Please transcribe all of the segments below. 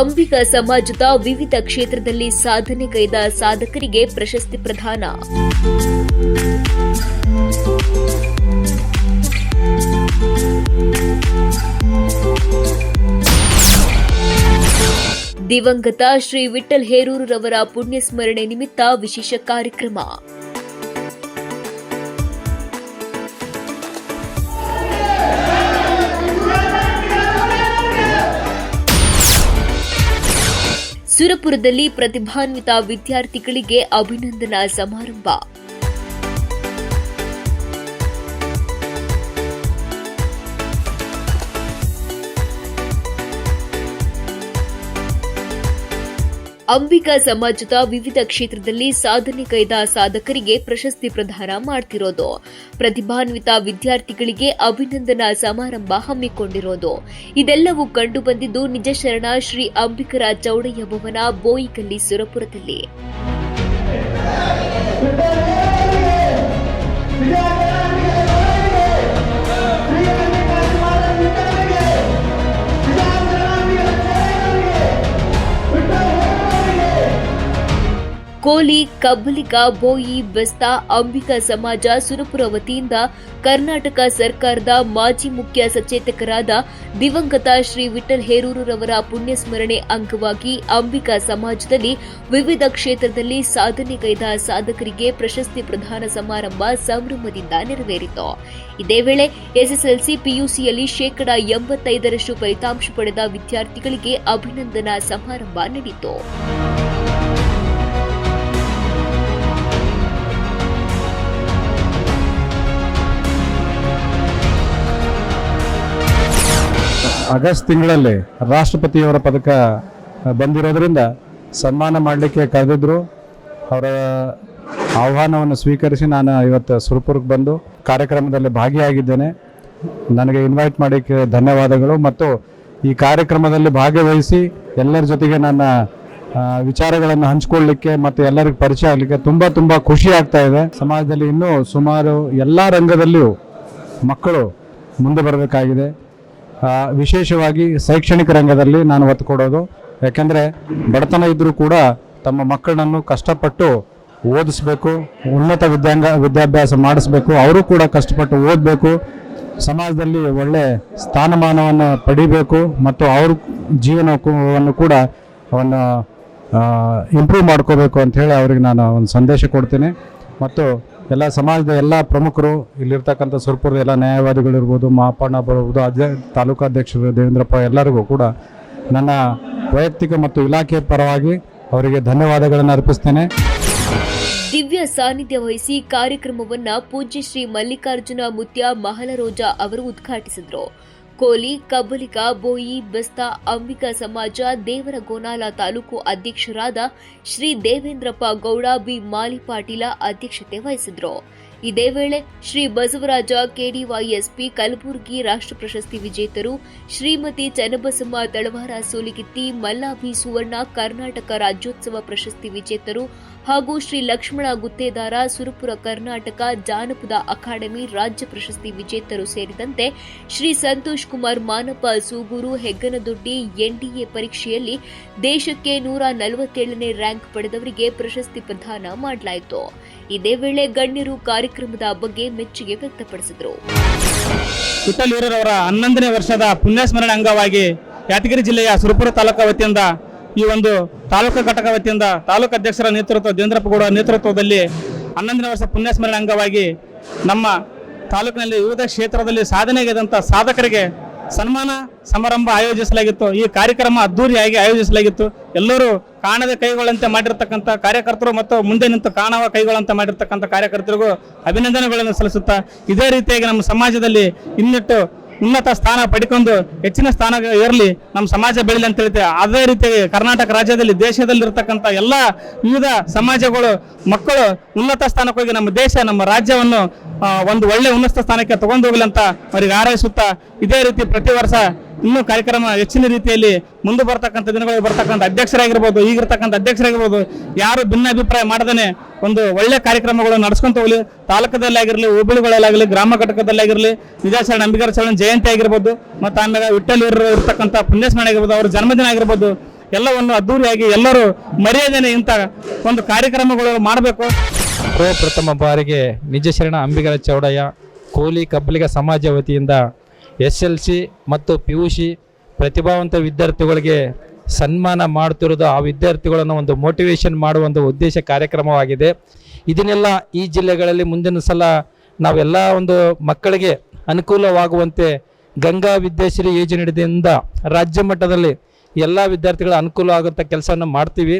ಅಂಬಿಗ ಸಮಾಜದ ವಿವಿಧ ಕ್ಷೇತ್ರದಲ್ಲಿ ಸಾಧನೆಗೈದ ಸಾಧಕರಿಗೆ ಪ್ರಶಸ್ತಿ ಪ್ರದಾನ. ದಿವಂಗತ ಶ್ರೀ ವಿಠಲ್ ಹೇರೂರವರ ಪುಣ್ಯಸ್ಮರಣೆ ನಿಮಿತ್ತ ವಿಶೇಷ ಕಾರ್ಯಕ್ರಮ. ಸುರಪುರದಲ್ಲಿ ಪ್ರತಿಭಾನ್ವಿತ ವಿದ್ಯಾರ್ಥಿಗಳಿಗೆ ಅಭಿನಂದನಾ ಸಮಾರಂಭ. ಅಂಬಿಕಾ ಸಮಾಜದ ವಿವಿಧ ಕ್ಷೇತ್ರದಲ್ಲಿ ಸಾಧನೆಗೈದ ಸಾಧಕರಿಗೆ ಪ್ರಶಸ್ತಿ ಪ್ರದಾನ ಮಾಡ್ತಿರೋದು. ಪ್ರತಿಭಾನ್ವಿತ ವಿದ್ಯಾರ್ಥಿಗಳಿಗೆ ಅಭಿನಂದನಾ ಸಮಾರಂಭ ಹಮ್ಮಿಕೊಂಡಿರೋದು. ಇದೆಲ್ಲವೂ ಕಂಡುಬಂದಿದ್ದು ನಿಜ ಶರಣ ಶ್ರೀ ಅಂಬಿಕರ ಚೌಡಯ್ಯ ಭವನ ಬೋಯಿಕಲ್ಲಿ ಸುರಪುರದಲ್ಲಿ. ಕಬ್ಬಲಿಗ ಬೋಯಿ, ಬೆಸ್ತ, ಅಂಬಿಕಾ ಸಮಾಜ ಸುರಪುರ ವತಿಯಿಂದ ಕರ್ನಾಟಕ ಸರ್ಕಾರದ ಮಾಜಿ ಮುಖ್ಯ ಸಚೇತಕರಾದ ದಿವಂಗತ ಶ್ರೀ ವಿಠಲ್ ಹೇರೂರವರ ಪುಣ್ಯಸ್ಮರಣೆ ಅಂಗವಾಗಿ ಅಂಬಿಕಾ ಸಮಾಜದಲ್ಲಿ ವಿವಿಧ ಕ್ಷೇತ್ರದಲ್ಲಿ ಸಾಧನೆಗೈದ ಸಾಧಕರಿಗೆ ಪ್ರಶಸ್ತಿ ಪ್ರದಾನ ಸಮಾರಂಭ ಸಂಭ್ರಮದಿಂದ ನೆರವೇರಿತು. ಇದೇ ವೇಳೆ ಎಸ್ಎಸ್ಎಲ್ಸಿ ಪಿಯುಸಿಯಲ್ಲಿ ಶೇಕಡಾ ಎಂಬತ್ತೈದರಷ್ಟು ಫಲಿತಾಂಶ ಪಡೆದ ವಿದ್ಯಾರ್ಥಿಗಳಿಗೆ ಅಭಿನಂದನಾ ಸಮಾರಂಭ ನಡೆಯಿತು ಆಗಸ್ಟ್ ತಿಂಗಳಲ್ಲಿ ರಾಷ್ಟ್ರಪತಿಯವರ ಪದಕ ಬಂದಿರೋದ್ರಿಂದ ಸನ್ಮಾನ ಮಾಡಲಿಕ್ಕೆ ಕರೆದಿದ್ರು. ಅವರ ಆಹ್ವಾನವನ್ನು ಸ್ವೀಕರಿಸಿ ನಾನು ಇವತ್ತು ಸುರಪುರಕ್ಕೆ ಬಂದು ಕಾರ್ಯಕ್ರಮದಲ್ಲಿ ಭಾಗಿಯಾಗಿದ್ದೇನೆ. ನನಗೆ ಇನ್ವೈಟ್ ಮಾಡೋಕ್ಕೆ ಧನ್ಯವಾದಗಳು ಮತ್ತು ಈ ಕಾರ್ಯಕ್ರಮದಲ್ಲಿ ಭಾಗವಹಿಸಿ ಎಲ್ಲರ ಜೊತೆಗೆ ನನ್ನ ವಿಚಾರಗಳನ್ನು ಹಂಚ್ಕೊಳ್ಳಿಕ್ಕೆ ಮತ್ತು ಎಲ್ಲರಿಗೂ ಪರಿಚಯ ಆಗಲಿಕ್ಕೆ ತುಂಬ ತುಂಬ ಖುಷಿ ಆಗ್ತಾ ಇದೆ. ಸಮಾಜದಲ್ಲಿ ಇನ್ನೂ ಸುಮಾರು ಎಲ್ಲ ರಂಗದಲ್ಲಿಯೂ ಮಕ್ಕಳು ಮುಂದೆ ಬರಬೇಕಾಗಿದೆ. ವಿಶೇಷವಾಗಿ ಶೈಕ್ಷಣಿಕ ರಂಗದಲ್ಲಿ ನಾನು ಒತ್ತು ಕೊಡೋದು. ಯಾಕೆಂದರೆ ಬಡತನ ಇದ್ದರೂ ಕೂಡ ತಮ್ಮ ಮಕ್ಕಳನ್ನು ಕಷ್ಟಪಟ್ಟು ಓದಿಸ್ಬೇಕು, ಉನ್ನತ ವಿದ್ಯಾಂಗ, ವಿದ್ಯಾಭ್ಯಾಸ ಮಾಡಿಸ್ಬೇಕು, ಅವರು ಕೂಡ ಕಷ್ಟಪಟ್ಟು ಓದಬೇಕು, ಸಮಾಜದಲ್ಲಿ ಒಳ್ಳೆ ಸ್ಥಾನಮಾನವನ್ನು ಪಡಿಬೇಕು ಮತ್ತು ಅವ್ರ ಜೀವನವನ್ನು ಕೂಡ ಅವನ್ನು ಇಂಪ್ರೂವ್ ಮಾಡ್ಕೋಬೇಕು ಅಂತ ಹೇಳಿ ಅವ್ರಿಗೆ ನಾನು ಒಂದು ಸಂದೇಶ ಕೊಡ್ತೀನಿ. ಮತ್ತು ಎಲ್ಲ ಸಮಾಜದ ಎಲ್ಲ ಪ್ರಮುಖರು ಇಲ್ಲಿರ್ತಕ್ಕಂಥ ಸುರ್ಪುರದ ಎಲ್ಲ ನ್ಯಾಯವಾದಿಗಳಿರ್ಬೋದು ಮಹಾಪಣ್ಣ ಬರ್ಬೋದು ಅಧ್ಯ ತಾಲೂಕಾಧ್ಯಕ್ಷರು ದೇವೇಂದ್ರಪ್ಪ ಎಲ್ಲರಿಗೂ ಕೂಡ ನನ್ನ ವೈಯಕ್ತಿಕ ಮತ್ತು ಇಲಾಖೆ ಪರವಾಗಿ ಅವರಿಗೆ ಧನ್ಯವಾದಗಳನ್ನು ಅರ್ಪಿಸ್ತೇನೆ. ದಿವ್ಯ ಸಾನ್ನಿಧ್ಯ ವಹಿಸಿ ಕಾರ್ಯಕ್ರಮವನ್ನು ಪೂಜ್ಯ ಶ್ರೀ ಮಲ್ಲಿಕಾರ್ಜುನ ಮುತ್ಯ ಮಹಲರೋಜ ಅವರು ಉದ್ಘಾಟಿಸಿದರು. ಕೋಲಿ ಕಬ್ಬಲಿಗ ಬೋಯಿ, ಬೆಸ್ತ, ಅಂಬಿಕಾ ಸಮಾಜ ದೇವರಗೋನಾಲ ತಾಲೂಕು ಅಧ್ಯಕ್ಷರಾದ ಶ್ರೀ ದೇವೇಂದ್ರಪ್ಪ ಗೌಡ ಬಿ. ಮಾಲಿ ಪಾಟೀಲ ಅಧ್ಯಕ್ಷತೆ ವಹಿಸಿದ್ರು. ಇದೇ ವೇಳೆ ಶ್ರೀ ಬಸವರಾಜ ಕೆಡಿವೈಎಸ್ಪಿ, ಕಲಬುರಗಿ ರಾಷ್ಟ್ರ ಪ್ರಶಸ್ತಿ ವಿಜೇತರು ಶ್ರೀಮತಿ ಚನ್ನಬಸಮ್ಮ ತಳವಾರ ಸೋಲಿಗಿತ್ತಿ, ಮಲ್ಲಾಭಿ ಸುವರ್ಣ ಕರ್ನಾಟಕ ರಾಜ್ಯೋತ್ಸವ ಪ್ರಶಸ್ತಿ ವಿಜೇತರು ಹಾಗೂ ಶ್ರೀ ಲಕ್ಷ್ಮಣ ಗುತ್ತೇದಾರ ಸುರಪುರ ಕರ್ನಾಟಕ ಜಾನಪದ ಅಕಾಡೆಮಿ ರಾಜ್ಯ ಪ್ರಶಸ್ತಿ ವಿಜೇತರು ಸೇರಿದಂತೆ ಶ್ರೀ ಸಂತೋಷ್ ಕುಮಾರ್ ಮಾನಪ್ಪ ಸೂಗೂರು ಹೆಗ್ಗನದೊಡ್ಡಿ ಎನ್ಡಿಎ ಪರೀಕ್ಷೆಯಲ್ಲಿ ದೇಶಕ್ಕೆ ನೂರ ನಲವತ್ತೇಳನೇ ರ್ಯಾಂಕ್ ಪಡೆದವರಿಗೆ ಪ್ರಶಸ್ತಿ ಪ್ರದಾನ ಮಾಡಲಾಯಿತು. ಇದೇ ವೇಳೆ ಗಣ್ಯರು ಕಾರ್ಯಕ್ರಮದ ಬಗ್ಗೆ ಮೆಚ್ಚುಗೆ ವ್ಯಕ್ತಪಡಿಸಿದರು. ಅವರ ಹನ್ನೊಂದನೇ ವರ್ಷದ ಪುಣ್ಯಸ್ಮರಣೆ ಅಂಗವಾಗಿ ಯಾದಗಿರಿ ಜಿಲ್ಲೆಯ ಸುರಪುರ ತಾಲೂಕು ವತಿಯಿಂದ ಈ ಒಂದು ತಾಲೂಕು ಘಟಕ ವತಿಯಿಂದ ತಾಲೂಕು ಅಧ್ಯಕ್ಷರ ನೇತೃತ್ವ ದೇಂದ್ರಪ್ಪಗೌಡ ನೇತೃತ್ವದಲ್ಲಿ ಹನ್ನೊಂದನೇ ವರ್ಷ ಪುಣ್ಯಸ್ಮರಣೆ ಅಂಗವಾಗಿ ನಮ್ಮ ತಾಲೂಕಿನಲ್ಲಿ ವಿವಿಧ ಕ್ಷೇತ್ರದಲ್ಲಿ ಸಾಧನೆಗೈದಂಥ ಸಾಧಕರಿಗೆ ಸನ್ಮಾನ ಸಮಾರಂಭ ಆಯೋಜಿಸಲಾಗಿತ್ತು. ಈ ಕಾರ್ಯಕ್ರಮ ಅದ್ದೂರಿಯಾಗಿ ಆಯೋಜಿಸಲಾಗಿತ್ತು. ಎಲ್ಲರೂ ಕಾಣದ ಕೈಗಳಂತೆ ಮಾಡಿರ್ತಕ್ಕಂಥ ಕಾರ್ಯಕರ್ತರು ಮತ್ತು ಮುಂದೆ ನಿಂತು ಕಾಣವ ಕೈಗಳಂತೆ ಮಾಡಿರ್ತಕ್ಕಂಥ ಕಾರ್ಯಕರ್ತರಿಗೂ ಅಭಿನಂದನೆಗಳನ್ನು ಸಲ್ಲಿಸುತ್ತಾ ಇದೇ ರೀತಿಯಾಗಿ ನಮ್ಮ ಸಮಾಜದಲ್ಲಿ ಇನ್ನಿಟ್ಟು ಉನ್ನತ ಸ್ಥಾನ ಪಡ್ಕೊಂಡು ಹೆಚ್ಚಿನ ಸ್ಥಾನ ಇರಲಿ ನಮ್ಮ ಸಮಾಜ ಬೆಳಿಲಿ ಅಂತ ಹೇಳ್ತೇವೆ ಅದೇ ರೀತಿ ಕರ್ನಾಟಕ ರಾಜ್ಯದಲ್ಲಿ ದೇಶದಲ್ಲಿ ದೇಶದಲ್ಲಿರ್ತಕ್ಕಂಥ ಎಲ್ಲ ವಿವಿಧ ಸಮಾಜಗಳು, ಮಕ್ಕಳು ಉನ್ನತ ಸ್ಥಾನಕ್ಕೆ ಹೋಗಿ ನಮ್ಮ ದೇಶ, ನಮ್ಮ ರಾಜ್ಯವನ್ನು ಒಂದು ಒಳ್ಳೆ ಉನ್ನತ ಸ್ಥಾನಕ್ಕೆ ತಗೊಂಡು ಹೋಗಲಿ ಅಂತ ಅವರಿಗೆ ಹಾರೈಸುತ್ತಾ ಇದೇ ರೀತಿ ಪ್ರತಿ ವರ್ಷ ಇನ್ನೂ ಕಾರ್ಯಕ್ರಮ ಹೆಚ್ಚಿನ ರೀತಿಯಲ್ಲಿ ಮುಂದೆ ಬರ್ತಕ್ಕಂಥ ದಿನಗಳಿಗೆ ಬರ್ತಕ್ಕಂಥ ಅಧ್ಯಕ್ಷರಾಗಿರ್ಬೋದು, ಈಗಿರ್ತಕ್ಕಂಥ ಅಧ್ಯಕ್ಷರಾಗಿರ್ಬೋದು, ಯಾರು ಭಿನ್ನ ಅಭಿಪ್ರಾಯ ಮಾಡದೇ ಒಂದು ಒಳ್ಳೆ ಕಾರ್ಯಕ್ರಮಗಳು ನಡೆಸ್ಕೊಂತ ಹೋಗಲಿ. ತಾಲೂಕದಲ್ಲಿ ಆಗಿರಲಿ ಹೋಬಳಿಗಳಲ್ಲಾಗಲಿ ಗ್ರಾಮ ಘಟಕದಲ್ಲಾಗಿರಲಿ ವಿಜಯಚರಣ ಅಂಬಿಗರ ಚರಣ ಜಯಂತಿ ಆಗಿರ್ಬೋದು, ಮತ್ತು ಆಮೇಲೆ ವಿಠಲ್ ಇರ್ತಕ್ಕಂಥ ಪುಣ್ಯಸ್ಮರಣೆ ಆಗಿರ್ಬೋದು, ಅವ್ರ ಜನ್ಮದಿನ ಆಗಿರ್ಬೋದು, ಎಲ್ಲವನ್ನು ಅದ್ದೂರಿಯಾಗಿ ಎಲ್ಲರೂ ಮರ್ಯಾದೆನೆ ಇಂಥ ಒಂದು ಕಾರ್ಯಕ್ರಮಗಳು ಮಾಡಬೇಕು. ಪ್ರಪ್ರಥಮ ಬಾರಿಗೆ ನಿಜ ಶರಣ ಅಂಬಿಗರ ಚೌಡಯ್ಯ, ಕೋಲಿ ಕಬ್ಬಲಿಗ ಸಮಾಜ ವತಿಯಿಂದ ಎಸ್ ಎಲ್ ಸಿ ಮತ್ತು ಪಿ ಯು ಸಿ ಪ್ರತಿಭಾವಂತ ವಿದ್ಯಾರ್ಥಿಗಳಿಗೆ ಸನ್ಮಾನ ಮಾಡ್ತಿರೋದು ಆ ವಿದ್ಯಾರ್ಥಿಗಳನ್ನು ಒಂದು ಮೋಟಿವೇಶನ್ ಮಾಡುವ ಒಂದು ಉದ್ದೇಶ ಕಾರ್ಯಕ್ರಮವಾಗಿದೆ. ಇದನ್ನೆಲ್ಲ ಈ ಜಿಲ್ಲೆಗಳಲ್ಲಿ ಮುಂದಿನ ಸಲ ನಾವೆಲ್ಲ ಒಂದು ಮಕ್ಕಳಿಗೆ ಅನುಕೂಲವಾಗುವಂತೆ ಗಂಗಾ ವಿದ್ಯಾಶ್ರೀ ಯೋಜನೆಯಿಂದ ರಾಜ್ಯ ಮಟ್ಟದಲ್ಲಿ ಎಲ್ಲ ವಿದ್ಯಾರ್ಥಿಗಳ ಅನುಕೂಲ ಆಗುವಂಥ ಕೆಲಸವನ್ನು ಮಾಡ್ತೀವಿ.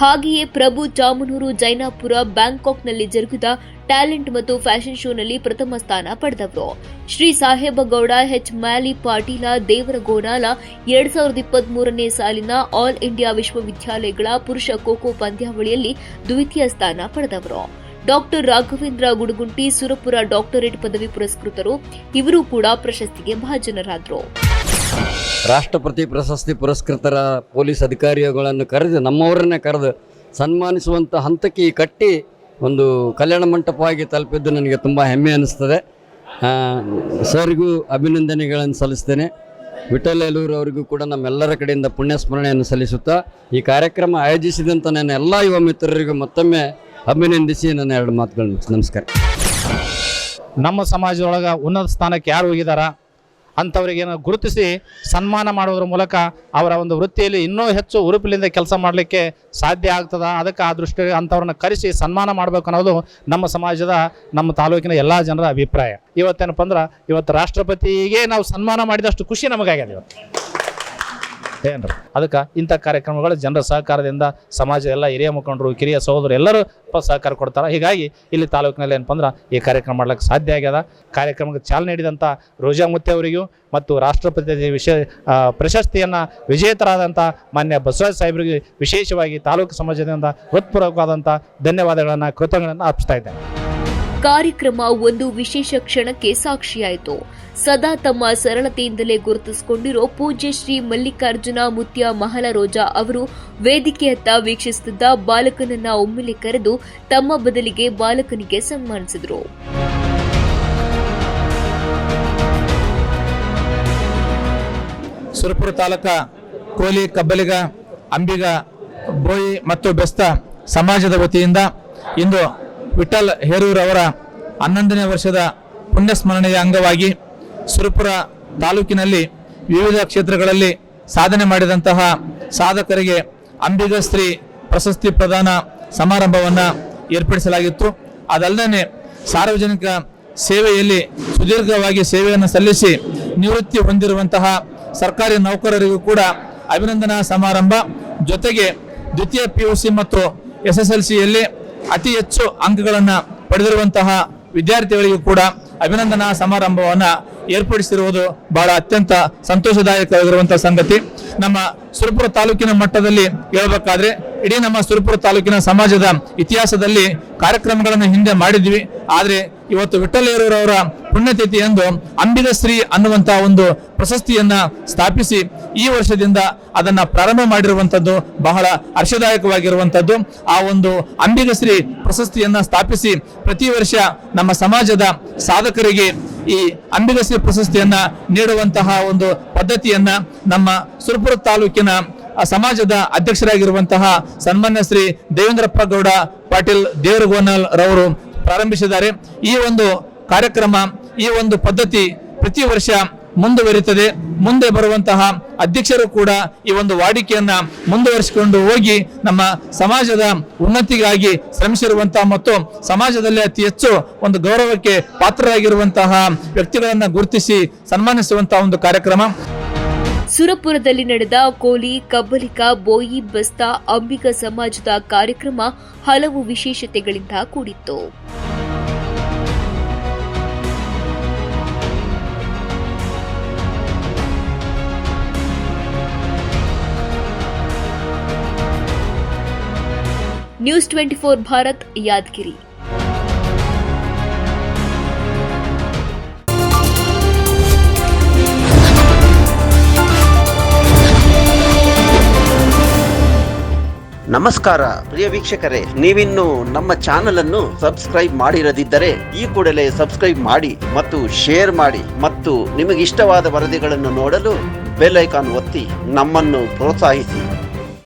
ಹಾಗೆಯೇ ಪ್ರಭು ಚಾಮನೂರು ಜೈನಾಪುರ ಬ್ಯಾಂಕಾಕ್ನಲ್ಲಿ ಜರುಗಿದ ಟ್ಯಾಲೆಂಟ್ ಮತ್ತು ಫ್ಯಾಷನ್ ಶೋನಲ್ಲಿ ಪ್ರಥಮ ಸ್ಥಾನ ಪಡೆದವರು. ಶ್ರೀ ಸಾಹೇಬಗೌಡ, ಎಚ್. ಮ್ಯಾಲಿ ಪಾಟೀಲ ದೇವರಗೋನಾಲ ಎರಡ್ ಸಾವಿರದ ಇಪ್ಪತ್ತ್ ಮೂರನೇ ಸಾಲಿನ ಆಲ್ ಇಂಡಿಯಾ ವಿಶ್ವವಿದ್ಯಾಲಯಗಳ ಪುರುಷ ಖೋಖೋ ಪಂದ್ಯಾವಳಿಯಲ್ಲಿ ದ್ವಿತೀಯ ಸ್ಥಾನ ಪಡೆದವರು. ಡಾಕ್ಟರ್ ರಾಘವೇಂದ್ರ ಗುಡಗುಂಟಿ, ಸುರಪುರ ಡಾಕ್ಟರೇಟ್ ಪದವಿ ಪುರಸ್ಕೃತರು, ಇವರು ಕೂಡ ಪ್ರಶಸ್ತಿಗೆ ಭಾಜನರಾದರು ರಾಷ್ಟ್ರಪತಿ ಪ್ರಶಸ್ತಿ ಪುರಸ್ಕೃತರ ಪೊಲೀಸ್ ಅಧಿಕಾರಿಗಳನ್ನು ಕರೆದು ನಮ್ಮವರನ್ನೇ ಕರೆದು ಸನ್ಮಾನಿಸುವಂಥ ಹಂತಕ್ಕೆ ಈ ಕಟ್ಟಿ ಒಂದು ಕಲ್ಯಾಣ ಮಂಟಪವಾಗಿ ತಲುಪಿದ್ದು ನನಗೆ ತುಂಬ ಹೆಮ್ಮೆ ಅನ್ನಿಸ್ತದೆ ಸರ್ಗೂ ಅಭಿನಂದನೆಗಳನ್ನು ಸಲ್ಲಿಸ್ತೇನೆ. ವಿಠಲ್ ಯಲೂರು ಅವರಿಗೂ ಕೂಡ ನಮ್ಮೆಲ್ಲರ ಕಡೆಯಿಂದ ಪುಣ್ಯ ಸ್ಮರಣೆಯನ್ನು ಸಲ್ಲಿಸುತ್ತಾ ಈ ಕಾರ್ಯಕ್ರಮ ಆಯೋಜಿಸಿದಂಥ ನನ್ನ ಎಲ್ಲ ಯುವ ಮಿತ್ರರಿಗೂ ಮತ್ತೊಮ್ಮೆ ಅಭಿನಂದಿಸಿ ನನ್ನ ಎರಡು ಮಾತುಗಳನ್ನು ನಮಸ್ಕಾರ. ನಮ್ಮ ಸಮಾಜದೊಳಗೆ ಉನ್ನತ ಸ್ಥಾನಕ್ಕೆ ಯಾರು ಹೋಗಿದಾರ? ಅಂಥವ್ರಿಗೇನು ಗುರುತಿಸಿ ಸನ್ಮಾನ ಮಾಡೋದ್ರ ಮೂಲಕ ಅವರ ಒಂದು ವೃತ್ತಿಯಲ್ಲಿ ಇನ್ನೂ ಹೆಚ್ಚು ಉರುಪಿಲಿಂದ ಕೆಲಸ ಮಾಡಲಿಕ್ಕೆ ಸಾಧ್ಯ ಆಗ್ತದ? ಅದಕ್ಕೆ ಆ ದೃಷ್ಟಿ ಅಂಥವ್ರನ್ನ ಕರೆಸಿ ಸನ್ಮಾನ ಮಾಡಬೇಕು ಅನ್ನೋದು ನಮ್ಮ ಸಮಾಜದ, ನಮ್ಮ ತಾಲೂಕಿನ ಎಲ್ಲ ಜನರ ಅಭಿಪ್ರಾಯ. ಇವತ್ತೇನಪ್ಪ ಅಂದ್ರೆ, ಇವತ್ತು ರಾಷ್ಟ್ರಪತಿಗೆ ನಾವು ಸನ್ಮಾನ ಮಾಡಿದಷ್ಟು ಖುಷಿ ನಮಗಾಗ್ಯದ ಇವತ್ತು. ಏನ್ರಿ? ಅದಕ್ಕೆ ಇಂಥ ಕಾರ್ಯಕ್ರಮಗಳು ಜನರ ಸಹಕಾರದಿಂದ ಸಮಾಜ ಎಲ್ಲ ಹಿರಿಯ ಮುಖಂಡರು, ಕಿರಿಯ ಸಹೋದರು ಎಲ್ಲರೂ ಸಹಕಾರ ಕೊಡ್ತಾರೆ. ಹೀಗಾಗಿ ಇಲ್ಲಿ ತಾಲೂಕಿನಲ್ಲಿ ಏನಪ್ಪ ಅಂದ್ರೆ ಈ ಕಾರ್ಯಕ್ರಮ ಮಾಡ್ಲಿಕ್ಕೆ ಸಾಧ್ಯ ಆಗ್ಯದ. ಕಾರ್ಯಕ್ರಮಕ್ಕೆ ಚಾಲನೆ ನೀಡಿದಂಥ ರೋಜಾ ಮುತ್ತೆ ಅವರಿಗೂ ಮತ್ತು ರಾಷ್ಟ್ರಪತಿ ವಿಷಯ ಪ್ರಶಸ್ತಿಯನ್ನು ವಿಜೇತರಾದಂಥ ಮಾನ್ಯ ಬಸವರಾಜ ಸಾಹೇಬರಿಗೆ ವಿಶೇಷವಾಗಿ ತಾಲೂಕು ಸಮಾಜದಿಂದ ಹೃತ್ಪೂರ್ವಕವಾದಂಥ ಧನ್ಯವಾದಗಳನ್ನು, ಕೃತಜ್ಞಗಳನ್ನು ಅರ್ಪಿಸ್ತಾ ಇದ್ದೇನೆ. ಕಾರ್ಯಕ್ರಮ ಒಂದು ವಿಶೇಷ ಕ್ಷಣಕ್ಕೆ ಸಾಕ್ಷಿಯಾಯಿತು. ಸದಾ ತಮ್ಮ ಸರಳತೆಯಿಂದಲೇ ಗುರುತಿಸಿಕೊಂಡಿರೋ ಪೂಜ್ಯ ಶ್ರೀ ಮಲ್ಲಿಕಾರ್ಜುನ ಮುತ್ಯ ಮಹಲರೋಜಾ ಅವರು ವೇದಿಕೆಯತ್ತ ವೀಕ್ಷಿಸುತ್ತಿದ್ದ ಬಾಲಕನನ್ನ ಒಮ್ಮೆಲೆ ಕರೆದು ತಮ್ಮ ಬದಲಿಗೆ ಬಾಲಕನಿಗೆ ಸನ್ಮಾನಿಸಿದರು. ಸುರಪುರ ತಾಲೂಕ ಕೋಲಿ ಕಬ್ಬಲಿಗ, ಅಂಬಿಗ, ಬೋಯಿ ಮತ್ತು ಬೆಸ್ತ ಸಮಾಜದ ವತಿಯಿಂದ ಇಂದು ವಿಠಲ್ ಅವರ ಹನ್ನೊಂದನೇ ವರ್ಷದ ಪುಣ್ಯಸ್ಮರಣೆಯ ಅಂಗವಾಗಿ ಸುರಪುರ ತಾಲೂಕಿನಲ್ಲಿ ವಿವಿಧ ಕ್ಷೇತ್ರಗಳಲ್ಲಿ ಸಾಧನೆ ಮಾಡಿದಂತಹ ಸಾಧಕರಿಗೆ ಅಂಬಿಗ ಸ್ತ್ರೀ ಪ್ರಶಸ್ತಿ ಪ್ರದಾನ ಸಮಾರಂಭವನ್ನು ಏರ್ಪಡಿಸಲಾಗಿತ್ತು. ಅದಲ್ಲದೆ ಸಾರ್ವಜನಿಕ ಸೇವೆಯಲ್ಲಿ ಸುದೀರ್ಘವಾಗಿ ಸೇವೆಯನ್ನು ಸಲ್ಲಿಸಿ ನಿವೃತ್ತಿ ಹೊಂದಿರುವಂತಹ ಸರ್ಕಾರಿ ನೌಕರರಿಗೂ ಕೂಡ ಅಭಿನಂದನಾ ಸಮಾರಂಭ. ಜೊತೆಗೆ ದ್ವಿತೀಯ ಪಿ ಯು ಸಿ ಮತ್ತು ಎಸ್ ಎಸ್ ಎಲ್ ಸಿಯಲ್ಲಿ ಅತಿ ಹೆಚ್ಚು ಅಂಕಗಳನ್ನು ಪಡೆದಿರುವಂತಹ ವಿದ್ಯಾರ್ಥಿಗಳಿಗೂ ಕೂಡ ಅಭಿನಂದನಾ ಸಮಾರಂಭವನ್ನು ಏರ್ಪಡಿಸಿರುವುದು ಬಹಳ ಅತ್ಯಂತ ಸಂತೋಷದಾಯಕವಾಗಿರುವಂತಹ ಸಂಗತಿ. ನಮ್ಮ ಸುರಪುರ ತಾಲೂಕಿನ ಮಟ್ಟದಲ್ಲಿ ಹೇಳ್ಬೇಕಾದ್ರೆ, ಇಡೀ ನಮ್ಮ ಸುರಪುರ ತಾಲೂಕಿನ ಸಮಾಜದ ಇತಿಹಾಸದಲ್ಲಿ ಕಾರ್ಯಕ್ರಮಗಳನ್ನು ಹಿಂದೆ ಮಾಡಿದ್ವಿ. ಆದರೆ ಇವತ್ತು ವಿಠಲೇರವರ ಪುಣ್ಯತಿಥಿ ಎಂದು ಅಂಬಿದ ಶ್ರೀ ಅನ್ನುವಂತಹ ಒಂದು ಪ್ರಶಸ್ತಿಯನ್ನ ಸ್ಥಾಪಿಸಿ ಈ ವರ್ಷದಿಂದ ಅದನ್ನ ಪ್ರಾರಂಭ ಮಾಡಿರುವಂತದ್ದು ಬಹಳ ಹರ್ಷದಾಯಕವಾಗಿರುವಂತದ್ದು. ಆ ಒಂದು ಅಂಬಿಗ ಶ್ರೀ ಪ್ರಶಸ್ತಿಯನ್ನ ಸ್ಥಾಪಿಸಿ ಪ್ರತಿ ವರ್ಷ ನಮ್ಮ ಸಮಾಜದ ಸಾಧಕರಿಗೆ ಈ ಅಂಬಿಗಶ್ರೀ ಪ್ರಶಸ್ತಿಯನ್ನ ನೀಡುವಂತಹ ಒಂದು ಪದ್ಧತಿಯನ್ನ ನಮ್ಮ ಸುರಪುರ ತಾಲೂಕಿನ ಸಮಾಜದ ಅಧ್ಯಕ್ಷರಾಗಿರುವಂತಹ ಸನ್ಮಾನ್ಯ ಶ್ರೀ ದೇವೇಂದ್ರಪ್ಪ ಗೌಡ ಪಾಟೀಲ್ ದೇವರಗೋನಲ್ ರವರು ಪ್ರಾರಂಭಿಸಿದ್ದಾರೆ. ಈ ಒಂದು ಕಾರ್ಯಕ್ರಮ, ಈ ಒಂದು ಪದ್ಧತಿ ಪ್ರತಿ ವರ್ಷ ಮುಂದುವರಿತದೆ. ಮುಂದೆ ಬರುವಂತಹ ಅಧ್ಯಕ್ಷರು ಕೂಡ ಈ ಒಂದು ವಾಡಿಕೆಯನ್ನ ಮುಂದುವರಿಸಿಕೊಂಡು ಹೋಗಿ ನಮ್ಮ ಸಮಾಜದ ಉನ್ನತಿಗಾಗಿ ಶ್ರಮಿಸಿರುವಂತಹ ಮತ್ತು ಸಮಾಜದಲ್ಲಿ ಅತಿ ಹೆಚ್ಚು ಒಂದು ಗೌರವಕ್ಕೆ ಪಾತ್ರರಾಗಿರುವಂತಹ ವ್ಯಕ್ತಿಗಳನ್ನು ಗುರುತಿಸಿ ಸನ್ಮಾನಿಸುವಂತಹ ಒಂದು ಕಾರ್ಯಕ್ರಮ. ಸುರಪುರದಲ್ಲಿ ನಡೆದ ಕೋಲಿ ಕಬ್ಬಲಿಕ ಬೋಯಿ, ಬಸ್ತಾ, ಅಂಬಿಗ ಸಮಾಜದ ಕಾರ್ಯಕ್ರಮ ಹಲವು ವಿಶೇಷತೆಗಳಿಂದ ಕೂಡಿತ್ತು. News twenty four Bharat, Yadagiri. ನಮಸ್ಕಾರ, ಪ್ರಿಯ ವೀಕ್ಷಕರೇ. ನೀವಿನ್ನು ನಮ್ಮ ಚಾನೆಲ್ ಅನ್ನು ಸಬ್ಸ್ಕ್ರೈಬ್ ಮಾಡಿರದಿದ್ದರೆ ಈ ಕೂಡಲೇ ಸಬ್ಸ್ಕ್ರೈಬ್ ಮಾಡಿ ಮತ್ತು ಶೇರ್ ಮಾಡಿ ಮತ್ತು ನಿಮಗಿಷ್ಟವಾದ ವರದಿಗಳನ್ನು ನೋಡಲು ಬೆಲ್ ಐಕಾನ್ ಒತ್ತಿ ನಮ್ಮನ್ನು ಪ್ರೋತ್ಸಾಹಿಸಿ.